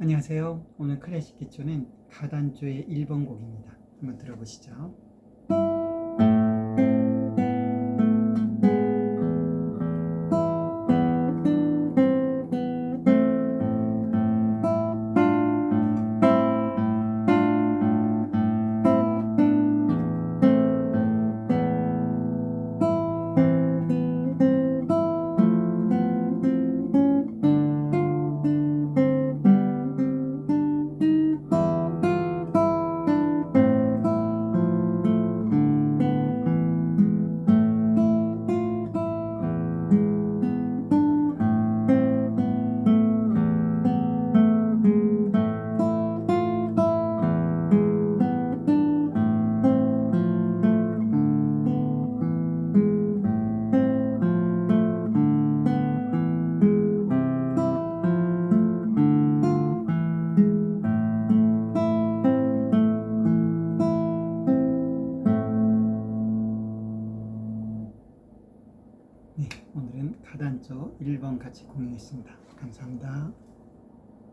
안녕하세요. 오늘 클래식 기초는 가단조의 1번 곡입니다. 한번 들어보시죠. 오늘은 가단조 1번 같이 공유했습니다. 감사합니다.